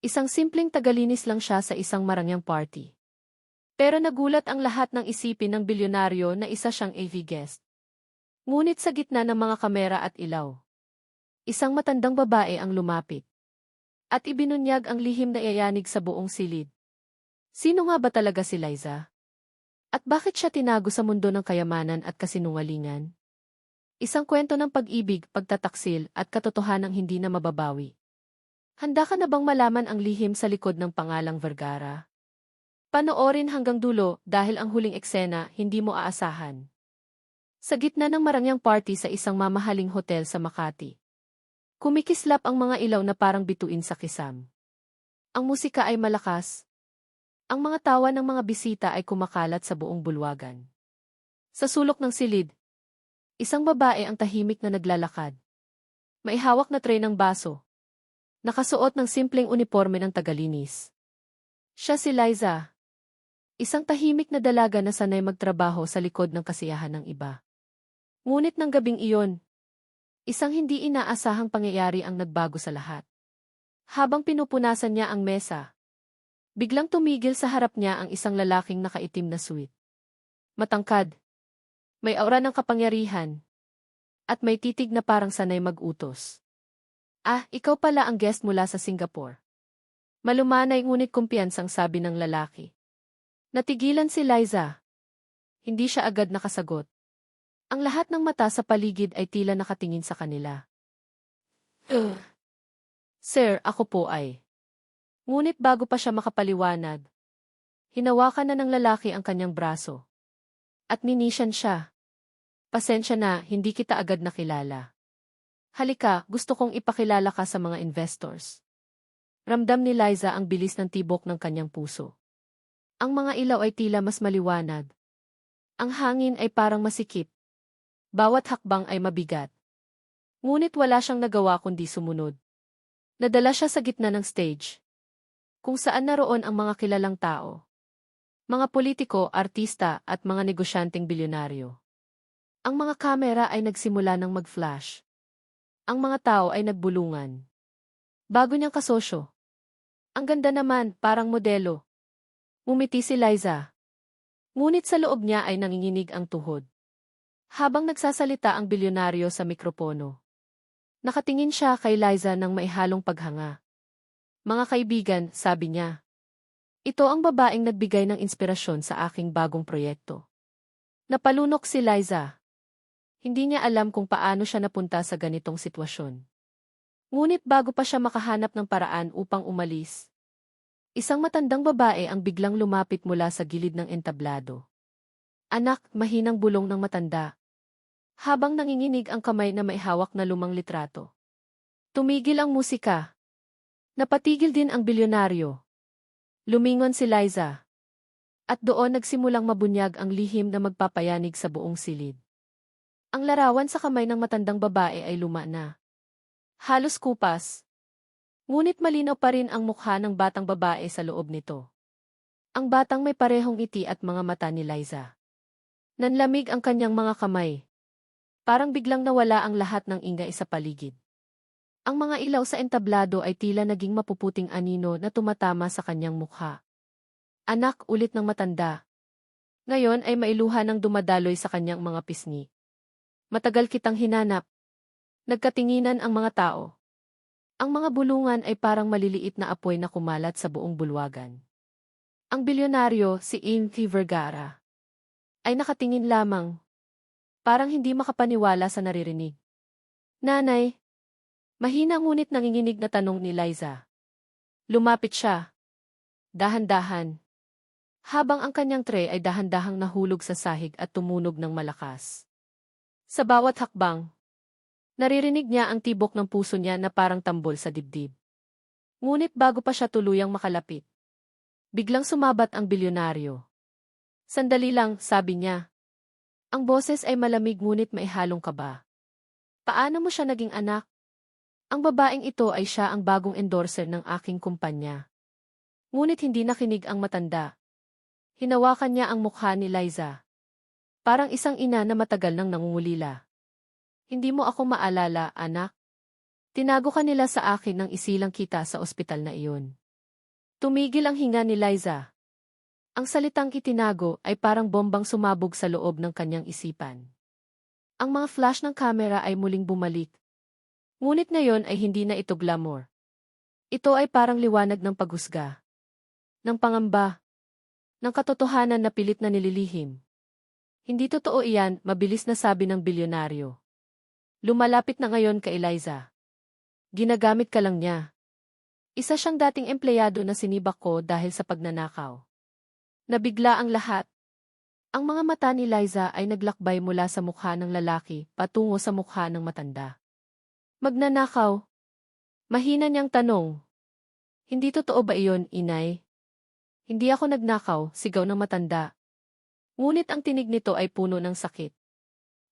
Isang simpleng tagalinis lang siya sa isang marangyang party. Pero nagulat ang lahat ng isipin ng bilyonaryo na isa siyang AV guest. Ngunit sa gitna ng mga kamera at ilaw, isang matandang babae ang lumapit. At ibinunyag ang lihim na yayanig sa buong silid. Sino nga ba talaga si Liza? At bakit siya tinago sa mundo ng kayamanan at kasinungalingan? Isang kwento ng pag-ibig, pagtataksil, at katotohanang hindi na mababawi. Handa ka na bang malaman ang lihim sa likod ng pangalang Vergara? Panoorin hanggang dulo dahil ang huling eksena hindi mo aasahan. Sa gitna ng marangyang party sa isang mamahaling hotel sa Makati. Kumikislap ang mga ilaw na parang bituin sa kisam. Ang musika ay malakas. Ang mga tawa ng mga bisita ay kumakalat sa buong bulwagan. Sa sulok ng silid, isang babae ang tahimik na naglalakad. May hawak na tray ng baso. Nakasuot ng simpleng uniforme ng tagalinis. Siya si Liza, Isang tahimik na dalaga na sanay magtrabaho sa likod ng kasiyahan ng iba. Ngunit ng gabing iyon, isang hindi inaasahang pangyayari ang nagbago sa lahat. Habang pinupunasan niya ang mesa, biglang tumigil sa harap niya ang isang lalaking nakaitim na suit. Matangkad, may aura ng kapangyarihan, at may titig na parang sanay mag-utos. Ah, ikaw pala ang guest mula sa Singapore. Malumanay ngunit kumpiyansang sabi ng lalaki. Natigilan si Liza. Hindi siya agad nakasagot. Ang lahat ng mata sa paligid ay tila nakatingin sa kanila. Ugh. Sir, ako po ay. Ngunit bago pa siya makapaliwanag, hinawakan na ng lalaki ang kanyang braso. At minisyan siya. Pasensya na, hindi kita agad nakilala. Halika, gusto kong ipakilala ka sa mga investors. Ramdam ni Liza ang bilis ng tibok ng kanyang puso. Ang mga ilaw ay tila mas maliwanag. Ang hangin ay parang masikip. Bawat hakbang ay mabigat. Ngunit wala siyang nagawa kundi sumunod. Nadala siya sa gitna ng stage. Kung saan naroon ang mga kilalang tao. Mga politiko, artista, at mga negosyanteng bilyonaryo. Ang mga kamera ay nagsimula ng mag-flash. Ang mga tao ay nagbulungan. Bago niyang kasosyo. Ang ganda naman, parang modelo, Umiti si Liza. Ngunit sa loob niya ay nanginginig ang tuhod. Habang nagsasalita ang bilyonaryo sa mikropono. Nakatingin siya kay Liza ng maihalong paghanga. Mga kaibigan, sabi niya. Ito ang babaeng nagbigay ng inspirasyon sa aking bagong proyekto. Napalunok si Liza. Hindi niya alam kung paano siya napunta sa ganitong sitwasyon. Ngunit bago pa siya makahanap ng paraan upang umalis, Isang matandang babae ang biglang lumapit mula sa gilid ng entablado. Anak, mahinang bulong ng matanda. Habang nanginginig ang kamay na may hawak na lumang litrato. Tumigil ang musika. Napatigil din ang bilyonaryo. Lumingon si Liza. At doon nagsimulang mabunyag ang lihim na magpapayanig sa buong silid. Ang larawan sa kamay ng matandang babae ay luma na. Halos kupas, Ngunit malinaw pa rin ang mukha ng batang babae sa loob nito. Ang batang may parehong iti at mga mata ni Liza. Nanlamig ang kanyang mga kamay. Parang biglang nawala ang lahat ng ingay sa paligid. Ang mga ilaw sa entablado ay tila naging mapuputing anino na tumatama sa kanyang mukha. Anak ulit ng matanda. Ngayon ay mailuha ng dumadaloy sa kanyang mga pisngi. Matagal kitang hinanap. Nagkatinginan ang mga tao. Ang mga bulungan ay parang maliliit na apoy na kumalat sa buong bulwagan. Ang bilyonaryo, si Inti Vergara, ay nakatingin lamang. Parang hindi makapaniwala sa naririnig. Nanay, mahina ngunit nanginginig na tanong ni Liza. Lumapit siya. Dahan-dahan. Habang ang kanyang tray ay dahan-dahang nahulog sa sahig at tumunog ng malakas. Sa bawat hakbang, Naririnig niya ang tibok ng puso niya na parang tambol sa dibdib. Ngunit bago pa siya tuluyang makalapit, biglang sumabat ang bilyonaryo. Sandali lang, sabi niya. Ang boses ay malamig ngunit may halong kaba. Paano mo siya naging anak? Ang babaeng ito ay siya ang bagong endorser ng aking kumpanya. Ngunit hindi nakinig ang matanda. Hinawakan niya ang mukha ni Liza. Parang isang ina na matagal nang nangungulila. Hindi mo ako maalala, anak. Tinago ka nila sa akin nang isilang kita sa ospital na iyon. Tumigil ang hinga ni Liza. Ang salitang itinago ay parang bombang sumabog sa loob ng kanyang isipan. Ang mga flash ng kamera ay muling bumalik. Ngunit ngayon ay hindi na ito glamour. Ito ay parang liwanag ng paghusga. Ng pangamba. Ng katotohanan na pilit na nililihim. Hindi totoo iyan, mabilis na sabi ng bilyonaryo. Lumalapit na ngayon kay Eliza. Ginagamit ka lang niya. Isa siyang dating empleyado na sinibak ko dahil sa pagnanakaw. Nabigla ang lahat. Ang mga mata ni Liza ay naglakbay mula sa mukha ng lalaki patungo sa mukha ng matanda. Magnanakaw? Mahina niyang tanong. Hindi totoo ba iyon, inay? Hindi ako nagnakaw, sigaw ng matanda. Ngunit ang tinig nito ay puno ng sakit.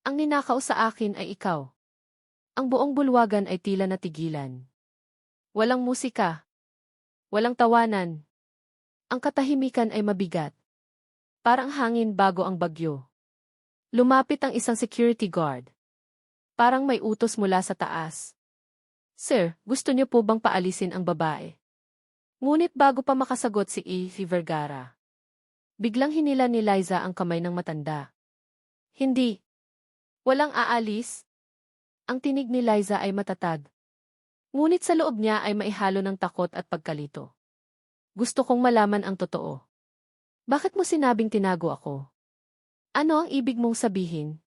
Ang ninakaw sa akin ay ikaw. Ang buong bulwagan ay tila natigilan. Walang musika. Walang tawanan. Ang katahimikan ay mabigat. Parang hangin bago ang bagyo. Lumapit ang isang security guard. Parang may utos mula sa taas. Sir, gusto niyo po bang paalisin ang babae? Ngunit bago pa makasagot si Evie Vergara, biglang hinila ni Liza ang kamay ng matanda. Hindi. Walang aalis. Ang tinig ni Liza ay matatag. Ngunit sa loob niya ay maihalo ng takot at pagkalito. Gusto kong malaman ang totoo. Bakit mo sinabing tinago ako? Ano ang ibig mong sabihin?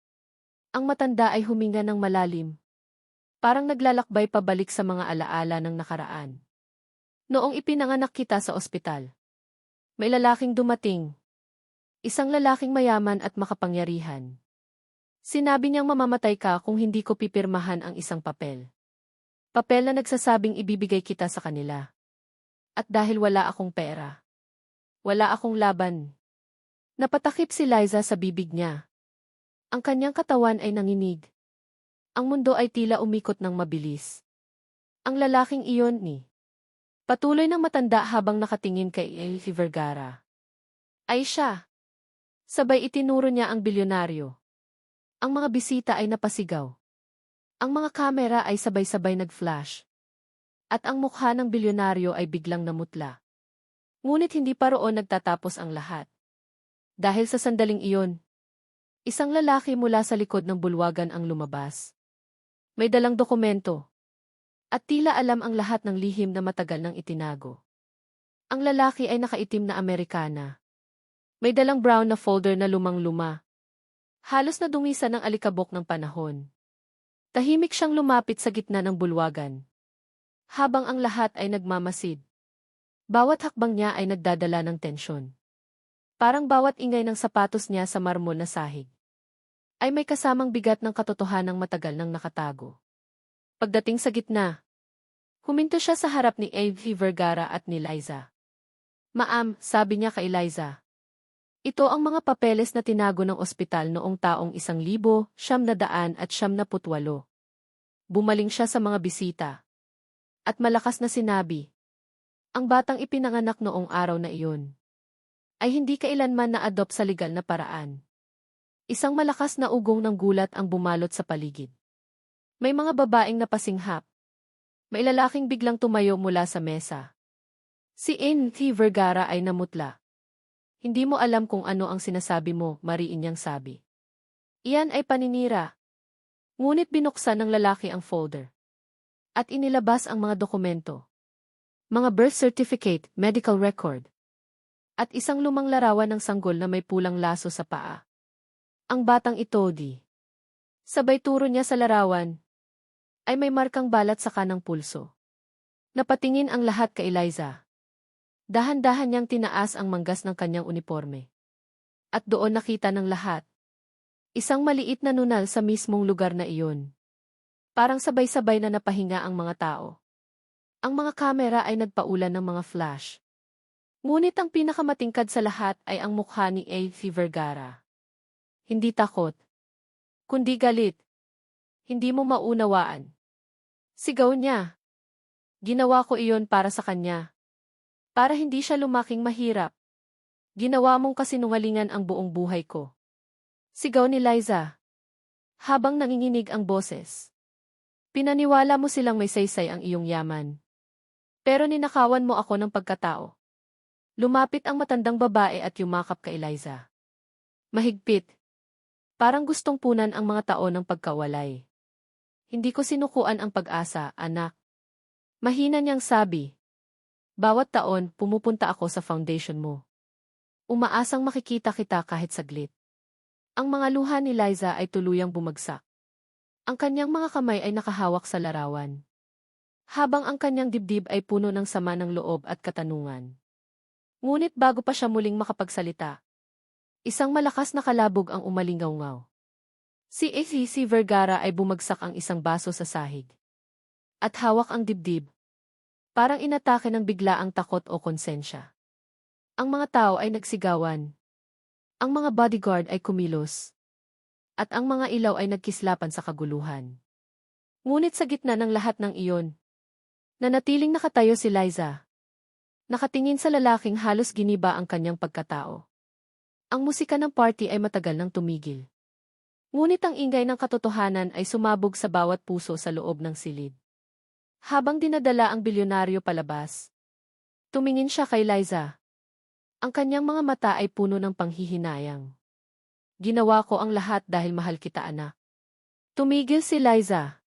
Ang matanda ay huminga ng malalim. Parang naglalakbay pabalik sa mga alaala ng nakaraan. Noong ipinanganak kita sa ospital. May lalaking dumating. Isang lalaking mayaman at makapangyarihan. Sinabi niyang mamamatay ka kung hindi ko pipirmahan ang isang papel. Papel na nagsasabing ibibigay kita sa kanila. At dahil wala akong pera. Wala akong laban. Napatakip si Liza sa bibig niya. Ang kanyang katawan ay nanginig. Ang mundo ay tila umikot ng mabilis. Ang lalaking iyon ni Patuloy ng matanda habang nakatingin kay Elfie Vergara. Ay siya. Sabay itinuro niya ang bilyonaryo. Ang mga bisita ay napasigaw. Ang mga kamera ay sabay-sabay nag-flash. At ang mukha ng bilyonaryo ay biglang namutla. Ngunit hindi pa roon nagtatapos ang lahat. Dahil sa sandaling iyon, isang lalaki mula sa likod ng bulwagan ang lumabas. May dalang dokumento. At tila alam ang lahat ng lihim na matagal nang itinago. Ang lalaki ay nakaitim na Amerikana. May dalang brown na folder na lumang-luma. Halos na dumisa ng alikabok ng panahon. Tahimik siyang lumapit sa gitna ng bulwagan. Habang ang lahat ay nagmamasid. Bawat hakbang niya ay nagdadala ng tensyon. Parang bawat ingay ng sapatos niya sa marmol na sahig. Ay may kasamang bigat ng katotohanang matagal nang nakatago. Pagdating sa gitna, huminto siya sa harap ni A.V. Vergara at ni Liza. Maam, sabi niya kay Liza. Ito ang mga papeles na tinago ng ospital noong taong isang libo, siyam na daan at siyam na putwalo. Bumaling siya sa mga bisita. At malakas na sinabi. Ang batang ipinanganak noong araw na iyon ay hindi kailanman na-adopt sa legal na paraan. Isang malakas na ugong ng gulat ang bumalot sa paligid. May mga babaeng napasinghap. May lalaking biglang tumayo mula sa mesa. Si N.T. Vergara ay namutla. Hindi mo alam kung ano ang sinasabi mo, mariin niyang sabi. Iyan ay paninira. Ngunit binuksan ng lalaki ang folder. At inilabas ang mga dokumento. Mga birth certificate, medical record. At isang lumang larawan ng sanggol na may pulang laso sa paa. Ang batang ito di. Sabay turo niya sa larawan, ay may markang balat sa kanang pulso. Napatingin ang lahat kay Eliza. Dahan-dahan niyang tinaas ang manggas ng kanyang uniforme. At doon nakita ng lahat. Isang maliit na nunal sa mismong lugar na iyon. Parang sabay-sabay na napahinga ang mga tao. Ang mga kamera ay nagpaulan ng mga flash. Ngunit ang pinakamatingkad sa lahat ay ang mukha ni A.V. Vergara. Hindi takot. Kundi galit. Hindi mo maunawaan. Sigaw niya. Ginawa ko iyon para sa kanya. Para hindi siya lumaking mahirap. Ginawa mong kasinungalingan ang buong buhay ko. Sigaw ni Liza. Habang nanginginig ang boses. Pinaniwala mo silang may saysay ang iyong yaman. Pero ninakawan mo ako ng pagkatao. Lumapit ang matandang babae at yumakap kay Eliza. Mahigpit. Parang gustong punan ang mga tao ng pagkawalay. Hindi ko sinukuan ang pag-asa, anak. Mahina niyang sabi. Bawat taon, pumupunta ako sa foundation mo. Umaasang makikita kita kahit saglit. Ang mga luha ni Liza ay tuluyang bumagsak. Ang kanyang mga kamay ay nakahawak sa larawan. Habang ang kanyang dibdib ay puno ng sama ng loob at katanungan. Ngunit bago pa siya muling makapagsalita, isang malakas na kalabog ang umalingaw-ngaw. Si A.C. Vergara ay bumagsak ang isang baso sa sahig. At hawak ang dibdib. Parang inatake ng bigla ang takot o konsensya. Ang mga tao ay nagsigawan. Ang mga bodyguard ay kumilos. At ang mga ilaw ay nagkislapan sa kaguluhan. Ngunit sa gitna ng lahat ng iyon, nanatiling nakatayo si Liza. Nakatingin sa lalaking halos giniba ang kanyang pagkatao. Ang musika ng party ay matagal nang tumigil. Ngunit ang ingay ng katotohanan ay sumabog sa bawat puso sa loob ng silid. Habang dinadala ang bilyonaryo palabas, tumingin siya kay Liza. Ang kanyang mga mata ay puno ng panghihinayang. Ginawa ko ang lahat dahil mahal kita anak. Tumigil si Liza.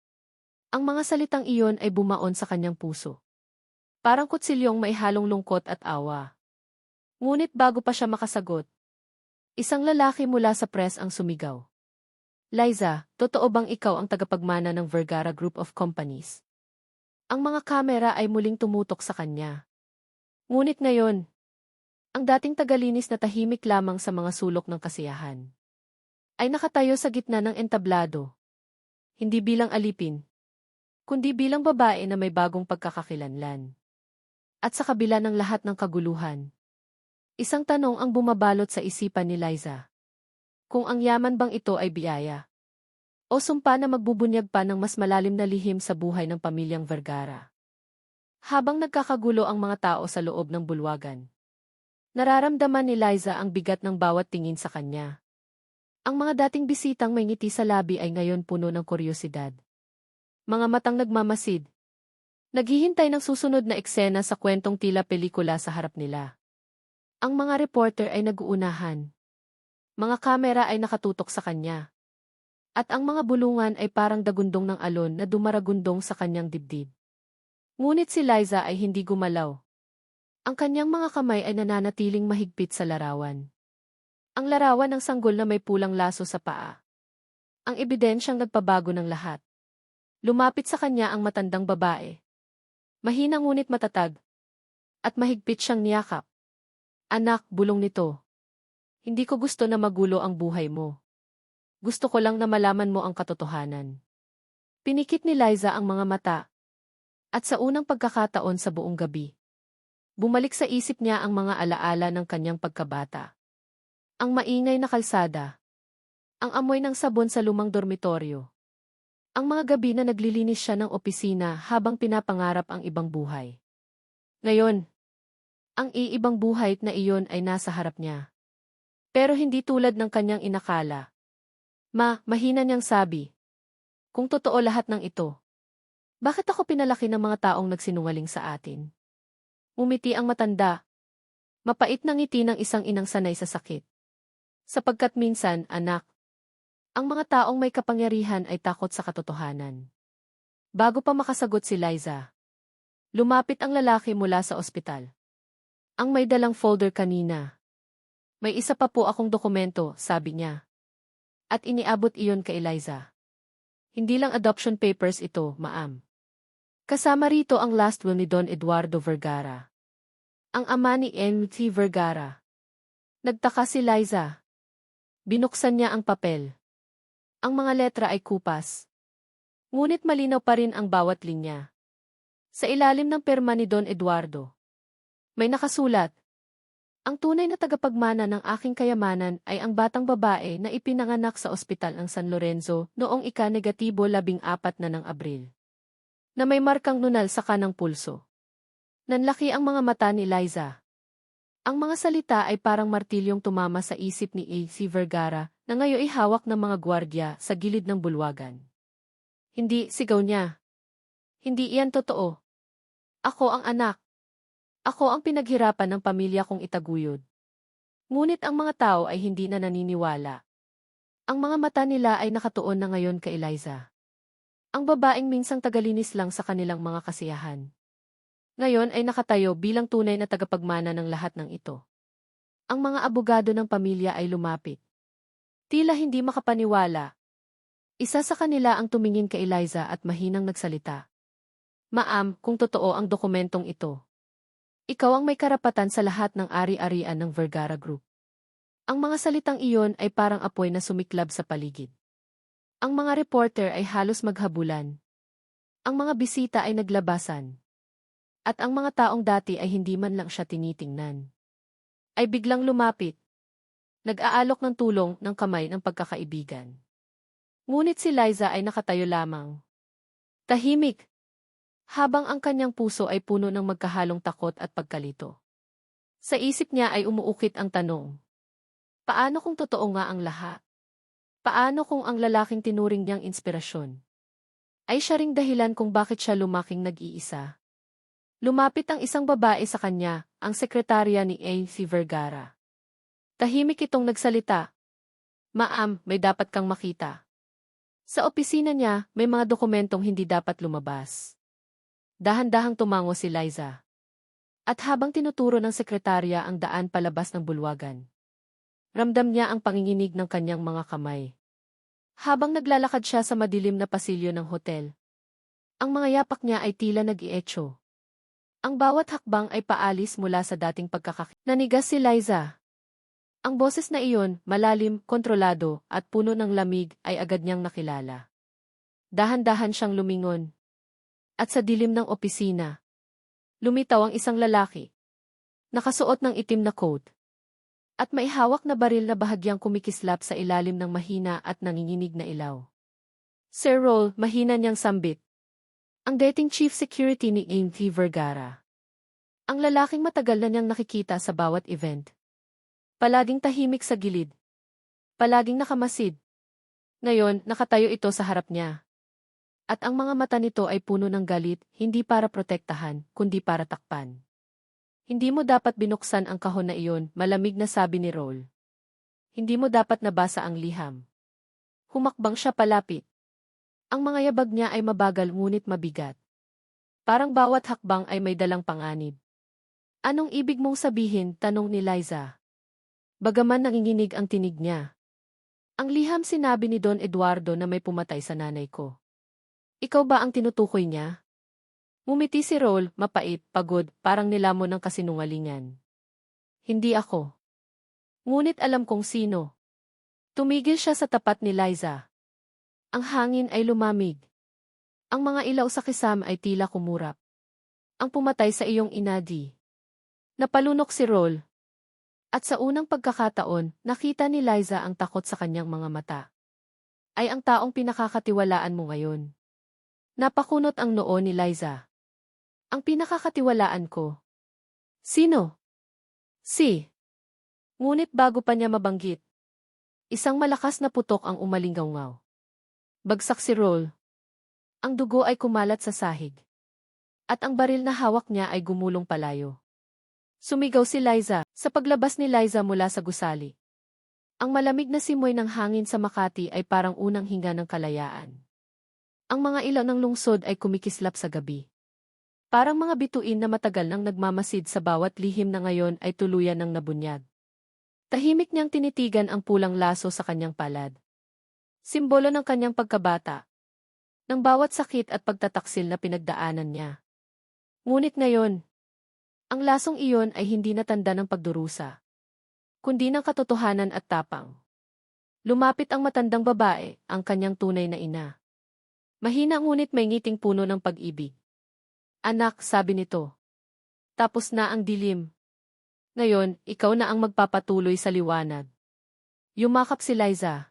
Ang mga salitang iyon ay bumaon sa kanyang puso. Parang kutsilyong may halong lungkot at awa. Ngunit bago pa siya makasagot, isang lalaki mula sa press ang sumigaw. Liza, totoo bang ikaw ang tagapagmana ng Vergara Group of Companies? Ang mga kamera ay muling tumutok sa kanya. Ngunit ngayon, ang dating tagalinis na tahimik lamang sa mga sulok ng kasiyahan. Ay nakatayo sa gitna ng entablado. Hindi bilang alipin, kundi bilang babae na may bagong pagkakakilanlan. At sa kabila ng lahat ng kaguluhan, isang tanong ang bumabalot sa isipan ni Liza. Kung ang yaman bang ito ay biyaya, o sumpa na magbubunyag pa ng mas malalim na lihim sa buhay ng pamilyang Vergara. Habang nagkakagulo ang mga tao sa loob ng bulwagan, Nararamdaman ni Liza ang bigat ng bawat tingin sa kanya. Ang mga dating bisitang may ngiti sa labi ay ngayon puno ng kuryosidad. Mga matang nagmamasid. Naghihintay ng susunod na eksena sa kwentong tila pelikula sa harap nila. Ang mga reporter ay naguunahan. Mga kamera ay nakatutok sa kanya. At ang mga bulungan ay parang dagundong ng alon na dumaragundong sa kanyang dibdib. Ngunit si Liza ay hindi gumalaw. Ang kanyang mga kamay ay nananatiling mahigpit sa larawan. Ang larawan ng sanggol na may pulang laso sa paa. Ang ebidensyang nagpabago ng lahat. Lumapit sa kanya ang matandang babae. Mahina ngunit matatag. At mahigpit siyang niyakap. Anak, bulong nito. Hindi ko gusto na magulo ang buhay mo. Gusto ko lang na malaman mo ang katotohanan. Pinikit ni Liza ang mga mata. At sa unang pagkakataon sa buong gabi, Bumalik sa isip niya ang mga alaala ng kanyang pagkabata. Ang maingay na kalsada. Ang amoy ng sabon sa lumang dormitoryo. Ang mga gabi na naglilinis siya ng opisina habang pinapangarap ang ibang buhay. Ngayon, ang iibang buhay na iyon ay nasa harap niya. Pero hindi tulad ng kanyang inakala. Ma, mahina niyang sabi. Kung totoo lahat ng ito, bakit ako pinalaki ng mga taong nagsinungaling sa atin? Umiti ang matanda. Mapait na ngiti ng isang inang sanay sa sakit. Sapagkat minsan, anak, ang mga taong may kapangyarihan ay takot sa katotohanan. Bago pa makasagot si Liza, lumapit ang lalaki mula sa ospital. Ang may dalang folder kanina. May isa pa po akong dokumento, sabi niya. At iniabot iyon kay Eliza. Hindi lang adoption papers ito, maam. Kasama rito ang last will ni Don Eduardo Vergara. Ang ama ni M.T. Vergara. Nagtaka si Liza. Binuksan niya ang papel. Ang mga letra ay kupas. Ngunit malinaw pa rin ang bawat linya. Sa ilalim ng perma ni Don Eduardo. May nakasulat. Ang tunay na tagapagmana ng aking kayamanan ay ang batang babae na ipinanganak sa ospital ng San Lorenzo noong ika-negatibo labing apat na ng Abril na may markang nunal sa kanang pulso. Nanlaki ang mga mata ni Liza. Ang mga salita ay parang martilyong tumama sa isip ni A.C. Vergara na ngayon ay hawak ng mga gwardya sa gilid ng bulwagan. Hindi, sigaw niya. Hindi iyan totoo. Ako ang anak. Ako ang pinaghirapan ng pamilya kong itaguyod. Ngunit ang mga tao ay hindi na naniniwala. Ang mga mata nila ay nakatuon na ngayon kay Eliza. Ang babaeng minsang tagalinis lang sa kanilang mga kasiyahan. Ngayon ay nakatayo bilang tunay na tagapagmana ng lahat ng ito. Ang mga abogado ng pamilya ay lumapit. Tila hindi makapaniwala. Isa sa kanila ang tumingin kay Eliza at mahinang nagsalita. Maam, kung totoo ang dokumentong ito. Ikaw ang may karapatan sa lahat ng ari-arian ng Vergara Group. Ang mga salitang iyon ay parang apoy na sumiklab sa paligid. Ang mga reporter ay halos maghabulan. Ang mga bisita ay naglabasan. At ang mga taong dati ay hindi man lang siya tinitingnan. Ay biglang lumapit. Nag-aalok ng tulong ng kamay ng pagkakaibigan. Ngunit si Liza ay nakatayo lamang. Tahimik. Habang ang kanyang puso ay puno ng magkahalong takot at pagkalito. Sa isip niya ay umuukit ang tanong. Paano kung totoo nga ang lahat? Paano kung ang lalaking tinuring niyang inspirasyon? Ay siya ring dahilan kung bakit siya lumaking nag-iisa. Lumapit ang isang babae sa kanya, ang sekretarya ni A.C. Vergara. Tahimik itong nagsalita. Maam, may dapat kang makita. Sa opisina niya, may mga dokumentong hindi dapat lumabas. Dahan-dahang tumango si Liza. At habang tinuturo ng sekretarya ang daan palabas ng bulwagan, ramdam niya ang panginginig ng kanyang mga kamay. Habang naglalakad siya sa madilim na pasilyo ng hotel, ang mga yapak niya ay tila nag-ietso. Ang bawat hakbang ay paalis mula sa dating pagkakaki. Nanigas si Liza. Ang boses na iyon, malalim, kontrolado, at puno ng lamig, ay agad niyang nakilala. Dahan-dahan siyang lumingon. At sa dilim ng opisina, lumitaw ang isang lalaki. Nakasuot ng itim na coat. At may hawak na baril na bahagyang kumikislap sa ilalim ng mahina at nanginginig na ilaw. Sir Roll, mahina niyang sambit. Ang dating chief security ni A.M.T. Vergara. Ang lalaking matagal na niyang nakikita sa bawat event. Palaging tahimik sa gilid. Palaging nakamasid. Ngayon, nakatayo ito sa harap niya. At ang mga mata nito ay puno ng galit, hindi para protektahan, kundi para takpan. Hindi mo dapat binuksan ang kahon na iyon, malamig na sabi ni Roll. Hindi mo dapat nabasa ang liham. Humakbang siya palapit. Ang mga yabag niya ay mabagal ngunit mabigat. Parang bawat hakbang ay may dalang panganib. Anong ibig mong sabihin, tanong ni Liza. Bagaman nanginginig ang tinig niya. Ang liham sinabi ni Don Eduardo na may pumatay sa nanay ko. Ikaw ba ang tinutukoy niya? Mumiti si Roll, mapait, pagod, parang nilamon ng kasinungalingan. Hindi ako. Ngunit alam kong sino. Tumigil siya sa tapat ni Liza. Ang hangin ay lumamig. Ang mga ilaw sa kisam ay tila kumurap. Ang pumatay sa iyong inadi. Napalunok si Roll. At sa unang pagkakataon, nakita ni Liza ang takot sa kanyang mga mata. Ay ang taong pinakakatiwalaan mo ngayon. Napakunot ang noo ni Liza. Ang pinakakatiwalaan ko. Sino? Si. Ngunit bago pa niya mabanggit, isang malakas na putok ang umalinggaw Bagsak si Roll. Ang dugo ay kumalat sa sahig. At ang baril na hawak niya ay gumulong palayo. Sumigaw si Liza sa paglabas ni Liza mula sa gusali. Ang malamig na simoy ng hangin sa Makati ay parang unang hinga ng kalayaan. Ang mga ilaw ng lungsod ay kumikislap sa gabi. Parang mga bituin na matagal nang nagmamasid sa bawat lihim na ngayon ay tuluyan ng nabunyag. Tahimik niyang tinitigan ang pulang laso sa kanyang palad. Simbolo ng kanyang pagkabata. Ng bawat sakit at pagtataksil na pinagdaanan niya. Ngunit ngayon, ang lasong iyon ay hindi natanda ng pagdurusa, kundi ng katotohanan at tapang. Lumapit ang matandang babae, ang kanyang tunay na ina. Mahina ngunit may ngiting puno ng pag-ibig. Anak, sabi nito. Tapos na ang dilim. Ngayon, ikaw na ang magpapatuloy sa liwanag. Yumakap si Liza.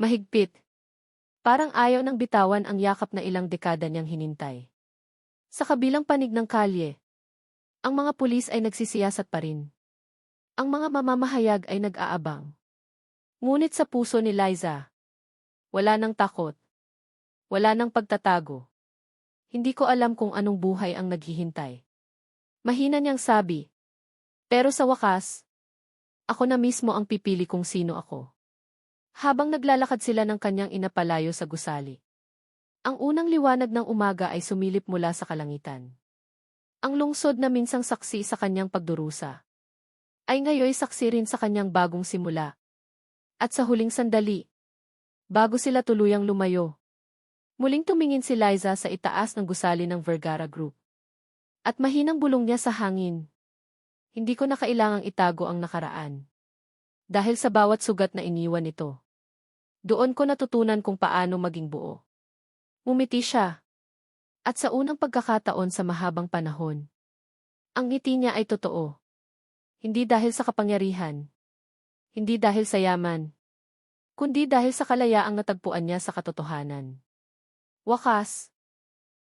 Mahigpit. Parang ayaw ng bitawan ang yakap na ilang dekada niyang hinintay. Sa kabilang panig ng kalye, ang mga pulis ay nagsisiyasat pa rin. Ang mga mamamahayag ay nag-aabang. Ngunit sa puso ni Liza, wala nang takot. Wala nang pagtatago. Hindi ko alam kung anong buhay ang naghihintay. Mahina niyang sabi. Pero sa wakas, ako na mismo ang pipili kung sino ako. Habang naglalakad sila ng kanyang inapalayo sa gusali. Ang unang liwanag ng umaga ay sumilip mula sa kalangitan. Ang lungsod na minsang saksi sa kanyang pagdurusa. Ay ngayoy saksi rin sa kanyang bagong simula. At sa huling sandali, bago sila tuluyang lumayo, muling tumingin si Liza sa itaas ng gusali ng Vergara Group. At mahinang bulong niya sa hangin. Hindi ko na kailangang itago ang nakaraan. Dahil sa bawat sugat na iniwan nito. Doon ko natutunan kung paano maging buo. Umiti siya. At sa unang pagkakataon sa mahabang panahon, ang ngiti niya ay totoo. Hindi dahil sa kapangyarihan. Hindi dahil sa yaman. Kundi dahil sa kalayaang natagpuan niya sa katotohanan. Wakas,